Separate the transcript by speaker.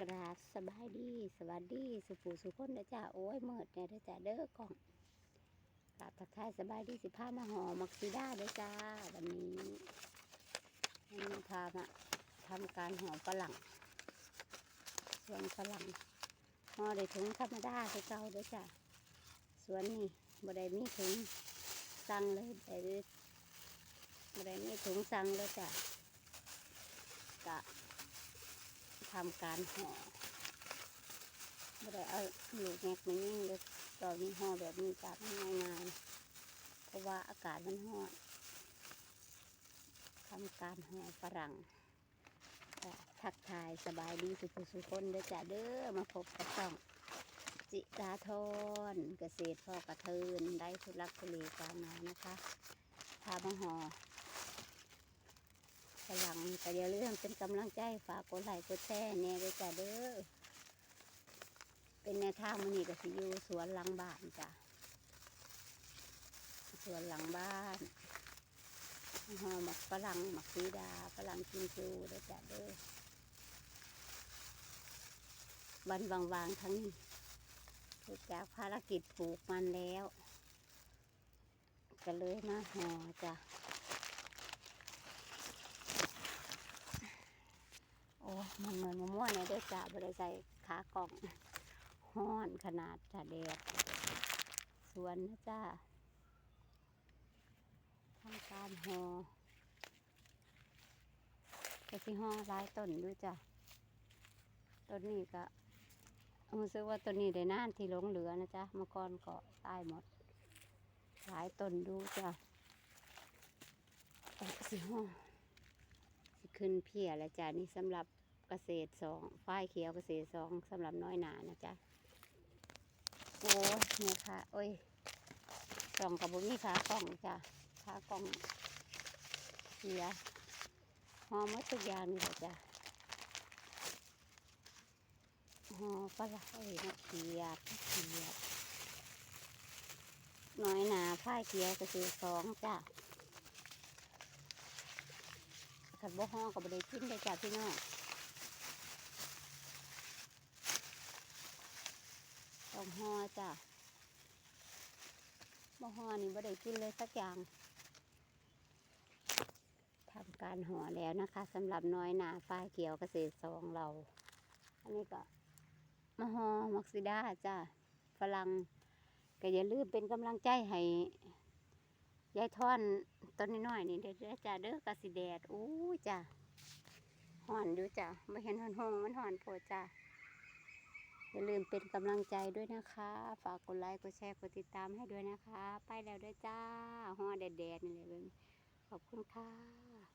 Speaker 1: กราบสบายดีสวัสดีสุปูสุคนเด้อจ้าโอ้ยเมิดเนี่ยเด้อจ้าเด้อกล่องกราบทักทายสบายดีสิพามาห่อมักซีด้าเด้อจ้าวันนี้วันนี้พามาทำการห่อฝรั่งส่วนฝรั่งห่อได้ถุงธรรมดาคือเก่าเด้อจ้าส่วนนี้บ่ได้มีถุงสั่งเลยได้บ่ได้มีถุงสั่งเลยจ้ากะ ทำการห่อไม่ได้เอาลูกแงกมายิ่งเลยตอนนี้ห่อแบบนี้จับง่ายๆเพราะว่าอากาศมันร้อนทำการห่อฝรั่งทักทายสบายดีสุขสุขคนเด้อจ้ะเด้อมาพบกับช่อง จิตาทรเกษตรพ่อกระเทินได้ทุลักทุเลกานมานะคะพามาห่อ ฝรั่งก็อย่าลืมเป็นกำลังใจฝากกดไลค์กดแชร์แน่ด้วยจ้ะเด้อเป็นแนวทางมันนี่ก็สิอยู่สวนหลังบ้านจ้ะสวนหลังบ้านหอหมักฝรั่งหมักสีดาฝรั่งกินจูด้วยจ้ะเด้อวันวางๆทั้งนี้จจากภารกิจปลูกมันแล้วก็เลยมาห่อจ้ะ โอ้ มันเหมือนมะม่วงเนี่ยเด้วยจ้าบริใส่ขากล่องห้อนขนาดจ้าแดดสวนนะจ้าทำการหอ่อก็ที่ห่อหลายต้นด้วยจ้ะต้นนี้ก็รู้สึกว่าต้นนี้ได้นานที่หลงเหลือนะจ๊ะมื่อก่อนก็ตายหมด หลายต้นดูจ้ะเอาสิห่อสิขึ้นเพียแล้วจ้ะนี่สำหรับ เกษตรสองฝ้ายเขียวเกษตรสองสำหรับน้อยหนานะจ๊ะโอ้เนี่ยค่ะโอ้ยกล่องกับบุมีขากล่องจ้ะขากล่องเสียหอมมดทุกอย่างนี่แหละจ้ะหอปลาไหลมะเขียดเขียดน้อยหนาฝ้ายเขียวเกษตรสองจ้ะขันบ่ห้องกับบได้กินได้จากพี่น้อง ต้องห่อจ้ะบ่ห่อนี่บ่ได้กินเลยสักอย่างทำการห่อแล้วนะคะสำหรับน้อยหนาฝ้ายเขียวเกษตรสองเรา อันนี้ก็มาห่อมักซิด้าจ้ะฝรั่งก็อย่าลืมเป็นกำลังใจให้ยายท่อนต้นน้อยๆนี่เด้อจ้าเด้อกสิแดดอู้จ้าห่อนอยู่จ้าไม่เห็นห่อนหงมันห่อนโพจ้า อย่าลืมเป็นกำลังใจด้วยนะคะ ฝากกดไลค์ กดแชร์ กดติดตามให้ด้วยนะคะ ไปแล้วด้วยจ้าห่อแดดๆนี่เลยขอบคุณค่ะ